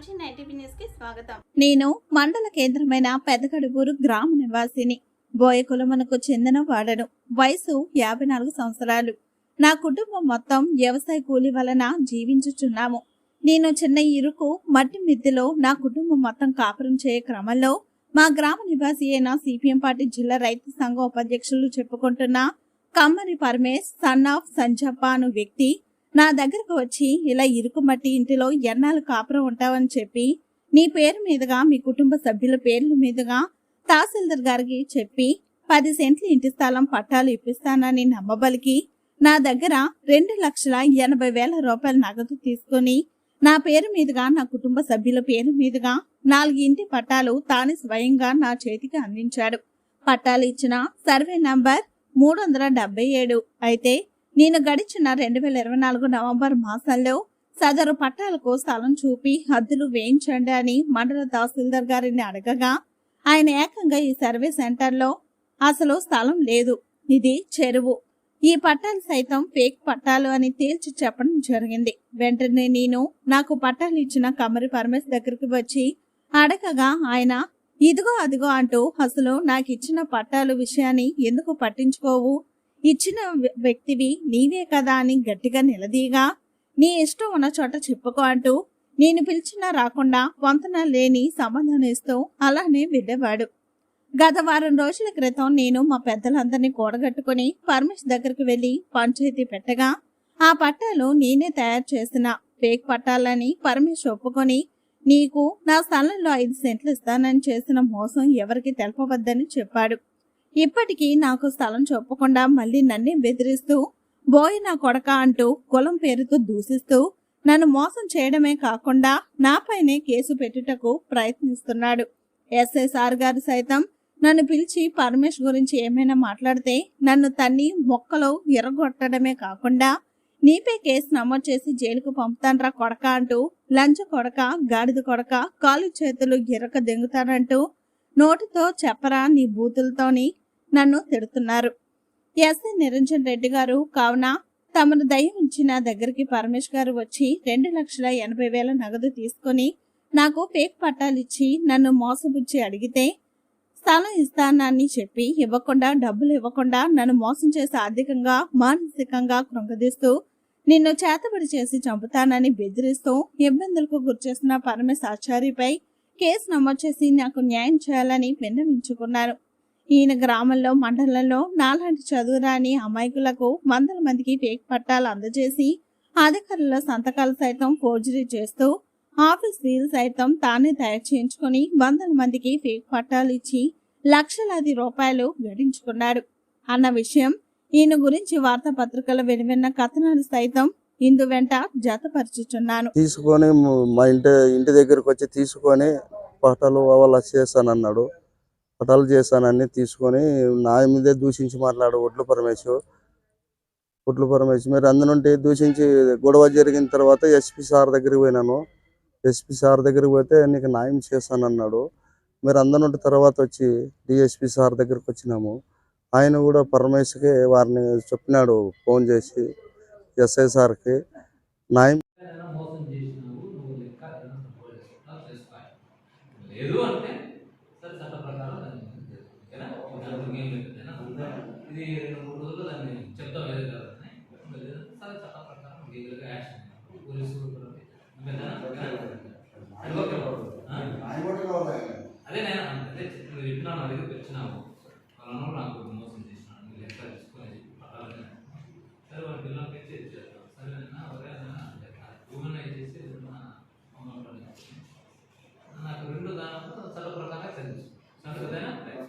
స్వాగతం. నేను మండల కేంద్రమైన పెదగడుగూరు గ్రామ నివాసిని. బోయ కులమునకు చెందిన వాడను. వయసు యాభై నాలుగు సంవత్సరాలు. నా కుటుంబం మొత్తం వ్యవసాయ కూలి వలన జీవించుచున్నాము. నేను చిన్న ఇరుకు మట్టి మిద్దెలో నా కుటుంబం మొత్తం కాపురం చేయ క్రమంలో మా గ్రామ నివాసి అయిన సిపిఎం పార్టీ జిల్లా రైతు సంఘం ఉపాధ్యక్షులు చెప్పుకుంటున్న కమ్మరి పరమేశ్ సన్ ఆఫ్ సంజప్ప అను వ్యక్తి నా దగ్గరకు వచ్చి ఇలా ఇరుకుమట్టి ఇంటిలో ఎన్నాళ్ళు కాపురం ఉంటావని చెప్పి నీ పేరు మీదుగా మీ కుటుంబ సభ్యుల పేర్ల మీదుగా తహసీల్దార్ గారికి చెప్పి పది సెంట్ల ఇంటి స్థలం పట్టాలు ఇప్పిస్తానని నమ్మబలికి నా దగ్గర రెండు లక్షల ఎనభై వేల రూపాయల నగదు తీసుకొని నా పేరు మీదుగా నా కుటుంబ సభ్యుల పేరు మీదుగా నాలుగు ఇంటి పట్టాలు తాను స్వయంగా నా చేతికి అందించాడు. పట్టాలు ఇచ్చిన సర్వే నంబర్ మూడు వందల డెబ్బై ఏడు. అయితే నేను గడిచిన రెండు వేల ఇరవై నాలుగు నవంబర్ మాసంలో సదరు పట్టాలకు స్థలం చూపి హద్దులు వేయించండి అని మండల తహసీల్దార్ గారిని అడగగా ఆయన ఏకంగా ఈ సర్వే సెంటర్లో అసలు స్థలం లేదు. ఇది చెరువు. ఈ పట్టాలు సైతం ఫేక్ పట్టాలు అని తేల్చి చెప్పడం జరిగింది. వెంటనే నేను నాకు పట్టాలు ఇచ్చిన కమరి పరమేశ్ దగ్గరికి వచ్చి అడగగా ఆయన ఇదిగో అదిగో అంటూ అసలు నాకు ఇచ్చిన పట్టాలు విషయాన్ని ఎందుకు పట్టించుకోవు? ఇచ్చిన వ్య- వ్యక్తివి నీవే కదా అని గట్టిగా నిలదీయగా నీ ఇష్టం ఉన్న చోట చెప్పుకో అంటూ నేను పిలిచినా రాకుండా వంతన లేని సమాధానం ఇస్తూ అలానే వెళ్ళేవాడు గత వారం రోజుల క్రితం నేను మా పెద్దలందరినీ కూడగట్టుకుని పరమేశ్ దగ్గరికి వెళ్ళి పంచాయతీ పెట్టగా ఆ పట్టాలు నేనే తయారు చేసిన ఫేక్ పట్టాలని పరమేశ్ ఒప్పుకొని నీకు నా స్థలంలో ఐదు సెంట్లు ఇస్తానని చేసిన మోసం ఎవరికి తెలపవద్దని చెప్పాడు. ఇప్పటికీ నాకు స్థలం చెప్పకుండా మళ్ళీ నన్నే బెదిరిస్తూ బోయ్ నా కొడక అంటూ కులం పేరుతో దూషిస్తూ నన్ను మోసం చేయడమే కాకుండా నాపైనే కేసు పెట్టుటకు ప్రయత్నిస్తున్నాడు. ఎస్ఎస్ఆర్ గారు సైతం నన్ను పిలిచి పరమేష్ గురించి ఏమైనా మాట్లాడితే నన్ను తన్ని మొక్కలో ఎరగొట్టడమే కాకుండా నీపై కేసు నమోదు చేసి జైలుకు పంపుతాన్రా కొడక అంటూ లంచ కొడక గాడిద కొడక కాలు చేతులు గిరక దెంగుతానంటూ నోటితో చెప్పరా నీ బూతులతోని నన్ను తిడుతున్నారు. ఎస్ఐ నిరంజన్ రెడ్డి గారు కావున తమను దయ ఉంచి నా దగ్గరికి పరమేష్ గారు వచ్చి రెండు లక్షల ఎనభై వేల నగదు తీసుకొని నాకు ఫేక్ పట్టాలు ఇచ్చి నన్ను మోసపుచ్చి అడిగితే స్థలం ఇస్తానని చెప్పి ఇవ్వకుండా డబ్బులు ఇవ్వకుండా నన్ను మోసం చేసి ఆర్థికంగా మానసికంగా కృంగదీస్తూ నిన్ను చేతబడి చేసి చంపుతానని బెదిరిస్తూ ఇబ్బందులకు గురిచేసిన పరమేశ్ ఆచార్యపై కేసు నమోదు చేసి నాకు న్యాయం చేయాలని విన్నవించుకున్నారు. ఈయన గ్రామంలో మండలంలో నాలాంటి చదువురాని అమాయకులకు వందల మందికి ఫేక్ పట్టాలు అందజేసి అధికారుల సంతకాలు సైతం ఫోర్జరీ చేస్తూ ఆఫీస్ వీల్ సైతం తానే తయారు చేయించుకొని వందల మందికి ఫేక్ పట్టాలు ఇచ్చి లక్షలాది రూపాయలు గడించుకున్నాడు అన్న విషయం ఈయన గురించి వార్తాపత్రికలు వెనువెన్న కథనాలు సైతం ఇందు వెంట జతపరుచుచున్నాను. తీసుకొని మా ఇంటి ఇంటి దగ్గరకు వచ్చి తీసుకొని పటాలు వాళ్ళ చేస్తానన్నాడు పటాలు చేస్తానని తీసుకొని నా మీదే దూషించి మాట్లాడు ఒట్లు పరమేశ్వర్ ఒట్లు పరమేశ్వర్ మీరు అందునుండి దూషించి గొడవ జరిగిన తర్వాత ఎస్పీ సార్ దగ్గరికి పోయినాను. ఎస్పీ సార్ దగ్గరికి పోతే నీకు న్యాయం చేస్తానన్నాడు మీరు అందనుండి తర్వాత వచ్చి డిఎస్పీ సార్ దగ్గరికి వచ్చినాము. ఆయన కూడా పరమేశ్వర్కి వారిని చెప్పినాడు ఫోన్ చేసి. ఎస్ఐ సార్కి న్యాయం మోసం చేసినావు లేదు అంటే సరే చట్ట ప్రకారం ఇది రెండు మూడు రోజుల్లో దాన్ని చెప్తాం సరే చట్ట ప్రకారం లీగల్గా యాక్షన్ అదే నేను అదే నువ్వు అడిగి వచ్చినాము వాళ్ళను నాకు మోసం